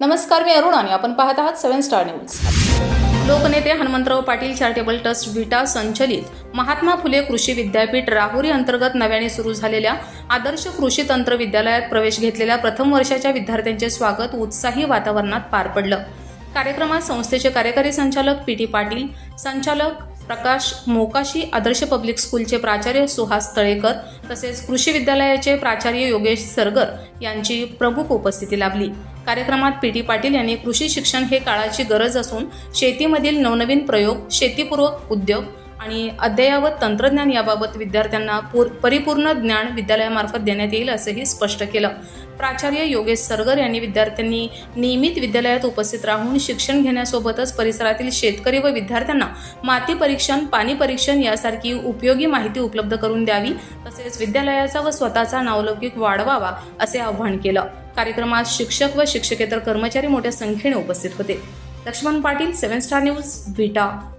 नमस्कार मी अरुण आणि आपण पाहत आहात सेव्हन स्टार न्यूज. लोकनेते हनुमंतराव पाटील चॅरिटेबल ट्रस्ट विटा संचलित महात्मा फुले कृषी विद्यापीठ राहुरी अंतर्गत नव्याने सुरू झालेल्या आदर्श कृषी तंत्र विद्यालयात प्रवेश घेतलेल्या प्रथम वर्षाच्या विद्यार्थ्यांचे स्वागत उत्साही वातावरणात पार पडलं. कार्यक्रमात संस्थेचे कार्यकारी संचालक पी टी पाटील संचालक प्रकाश मोकाशी आदर्श पब्लिक स्कूलचे प्राचार्य सुहास तळेकर तसेच कृषी विद्यालयाचे प्राचार्य योगेश सरगर यांची प्रमुख उपस्थिती लाभली. कार्यक्रमात पी टी पाटील यांनी कृषी शिक्षण हे काळाची गरज असून शेतीमधील नवनवीन प्रयोग शेतीपूर्वक उद्योग आणि अद्ययावत तंत्रज्ञान याबाबत विद्यार्थ्यांना पूर परिपूर्ण ज्ञान विद्यालयामार्फत देण्यात येईल असंही स्पष्ट केलं. प्राचार्य योगेश सरगर यांनी विद्यार्थ्यांनी नियमित विद्यालयात उपस्थित राहून शिक्षण घेण्यासोबतच परिसरातील शेतकरी व विद्यार्थ्यांना माती परीक्षण पाणी परीक्षण यासारखी उपयोगी माहिती उपलब्ध करून द्यावी तसेच विद्यालयाचा व स्वतःचा नावलौकिक वाढवावा असे आवाहन केलं. कार्यक्रमात शिक्षक व शिक्षकेतर कर्मचारी मोठ्या संख्येने उपस्थित होते. Laxman Patil seven star news Vita.